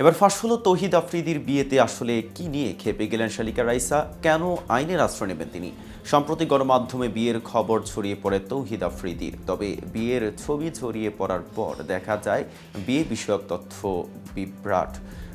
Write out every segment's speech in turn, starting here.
এবার ফাঁস হলো তৌহিদ আফ্রিদির বিয়েতে আসলে কি নিয়ে খেপে গেলেন শালিকা রাইসা? কেন আইনের আশ্রয় নেবেন তিনি? সম্প্রতি গণমাধ্যমে বিয়ের খবর ছড়িয়ে পড়ে তৌহিদ আফ্রিদির। তবে বিয়ের ছবি ছড়িয়ে পড়ার পর দেখা যায়, বিয়ে বিষয়ক তথ্য বিভ্রাট।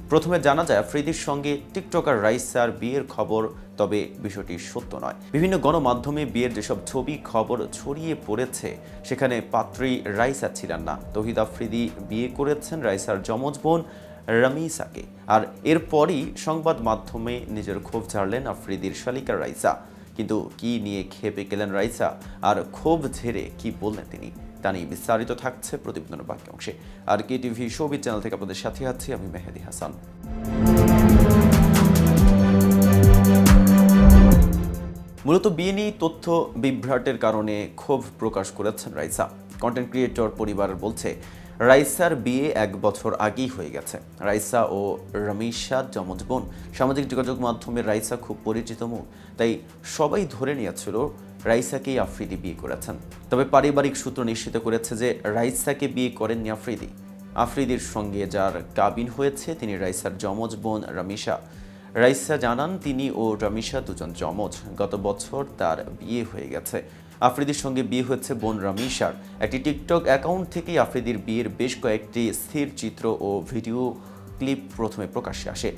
প্রথমে জানা যায়, আফ্রিদির সঙ্গে টিকটকার রাইসার বিয়ের খবর, তবে বিষয়টি সত্য নয়। বিভিন্ন গণমাধ্যমে বিয়ের যেসব ছবি, খবর ছড়িয়ে পড়েছে, সেখানে পাত্রী রাইসা ছিলেন না। তৌহিদ আফ্রিদি বিয়ে করেছেন রাইসার যমজ বোন রামিসাকে। আর এরপরই সংবাদ মাধ্যমে নিজের ক্ষোভ ঝাড়লেন আফ্রিদির শালিকা রাইসা। কিন্তু কি নিয়ে খেপে গেলেন রাইসা? আর ক্ষোভ ঝেড়ে কি বললেন তিনি? তা নিয়ে বিস্তারিত থাকছে প্রতিবেদনের বাক্য অংশে। আর কে টিভি শোবিজ চ্যানেল থেকে আপনাদের সাথে আছি আমি মেহেদি হাসান। মূলত বিয়ে তথ্য বিভ্রাটের কারণে ক্ষোভ প্রকাশ করেছেন রাইসা। কন্টেন্ট ক্রিয়েটর পরিবার বলছে, রাইসার বিয়ে এক বছর আগেই হয়ে গেছে। রাইসা ও রমিশা যমজ বোন সামাজিক যোগাযোগ মাধ্যমে রাইসা খুব পরিচিত মুখ তাই সবাই ধরে নিয়েছিল রাইসাকেই আফ্রিদি বিয়ে করেছেন। তবে পারিবারিক সূত্র নিশ্চিত করেছে যে রাইসাকে বিয়ে করেননি আফ্রিদি। আফ্রিদির সঙ্গে যার কাবিন হয়েছে, তিনি রাইসার যমজ বোন রমিশা। রাইসা জানান, তিনি ও রামিশা দুজন যমজ। গত বছর তার বিয়ে হয়ে গেছে। আফ্রিদির সঙ্গে বিয়ে হয়েছে বোন রামিশার একটি টিকটক অ্যাকাউন্ট থেকেই আফ্রিদির বিয়ের বেশ কয়েকটি স্থির চিত্র ও ভিডিও ক্লিপ প্রথমে প্রকাশ্যে আসে।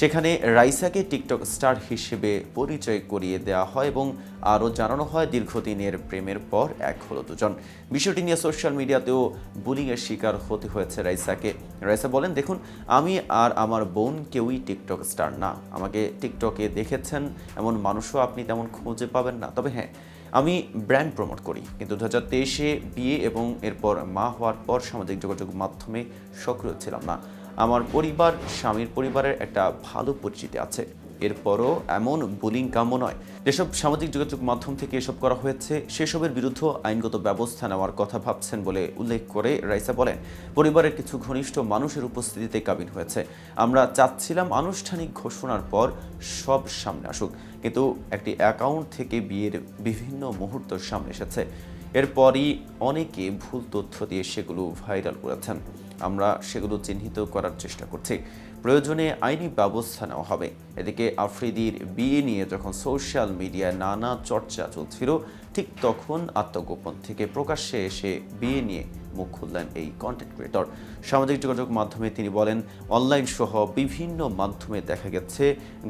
সেখানে রাইসাকে টিকটক স্টার হিসেবে পরিচয় করিয়ে দেওয়া হয় এবং আরও জানানো হয় দীর্ঘদিনের প্রেমের পর এক হলো দুজন। বিষয়টি নিয়ে সোশ্যাল মিডিয়াতেও বুলিংয়ের শিকার হতে হয়েছে রাইসাকে। রাইসা বলেন, দেখুন, আমি আর আমার বোন কেউই টিকটক স্টার না। আমাকে টিকটকে দেখেছেন এমন মানুষও আপনি তেমন খুঁজে পাবেন না। তবে হ্যাঁ আমি ব্র্যান্ড প্রমোট করি। কিন্তু দু হাজার তেইশে বিয়ে এবং এরপর মা হওয়ার পর সামাজিক যোগাযোগ মাধ্যমে সক্রিয় ছিলাম না। আমার পরিবার, স্বামীর পরিবারের একটা ভালো পরিচিতি আছে। এরপরও এমন বুলিং কাম্য নয়। যেসব সামাজিক যোগাযোগ মাধ্যম থেকে এসব করা হয়েছে, সেসবের বিরুদ্ধে আইনগত ব্যবস্থা নেওয়ার কথা ভাবছেন বলে উল্লেখ করে রাইসা বলেন, পরিবারের কিছু ঘনিষ্ঠ মানুষের উপস্থিতিতে কাবিন হয়েছে। আমরা চাচ্ছিলাম আনুষ্ঠানিক ঘোষণার পর সব সামনে আসুক, কিন্তু একটি অ্যাকাউন্ট থেকে বিয়ের বিভিন্ন মুহূর্ত সামনে এসেছে। এরপরই অনেকে ভুল তথ্য দিয়ে সেগুলো ভাইরাল করেছেন। আমরা সেগুলো চিহ্নিত করার চেষ্টা করছি। প্রয়োজনে আইনি ব্যবস্থা নেওয়া হবে। এদিকে আফ্রিদির বিয়ে নিয়ে যখন সোশ্যাল মিডিয়ায় নানা চর্চা চলছিল, ঠিক তখন আত্মগোপন থেকে প্রকাশ্যে এসে বিয়ে নিয়ে মুখ খুললেন এই কন্টেন্ট ক্রিয়েটর সামাজিক যোগাযোগ মাধ্যমে তিনি বলেন, অনলাইন সহ বিভিন্ন মাধ্যমে দেখা গেছে,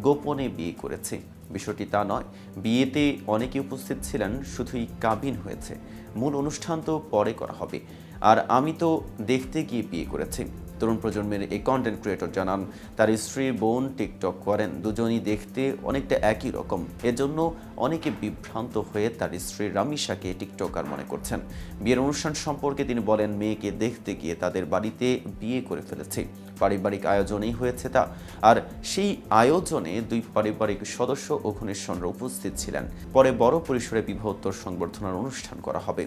গোপনে বিয়ে করেছি। বিষয়টি তা নয়। বিয়েতে অনেকে উপস্থিত ছিলেন, শুধুই কাবিন হয়েছে। মূল অনুষ্ঠান তো পরে করা হবে। আর আমি তো দেখতে গিয়ে বিয়ে করেছি। তরুণ প্রজন্মের এই কন্টেন্ট ক্রিয়েটর জানান, তার স্ত্রী, বোন টিকটক করেন, দুজনই দেখতে অনেকটা একই রকম। এজন্য অনেকে বিভ্রান্ত হয়ে তার স্ত্রী রামিশাকে টিকটকার মনে করছেন। বিয়ের অনুষ্ঠান সম্পর্কে তিনি বলেন, মেয়েকে দেখতে গিয়ে তাদের বাড়িতে বিয়ে করে ফেলেছে। পারিবারিক আয়োজনেই হয়েছে তা। আর সেই আয়োজনে দুই পারিবারিক সদস্য ও ঘনিষ্ঠরা উপস্থিত ছিলেন। পরে বড় পরিসরে বিবাহোত্তর সংবর্ধনার অনুষ্ঠান করা হবে।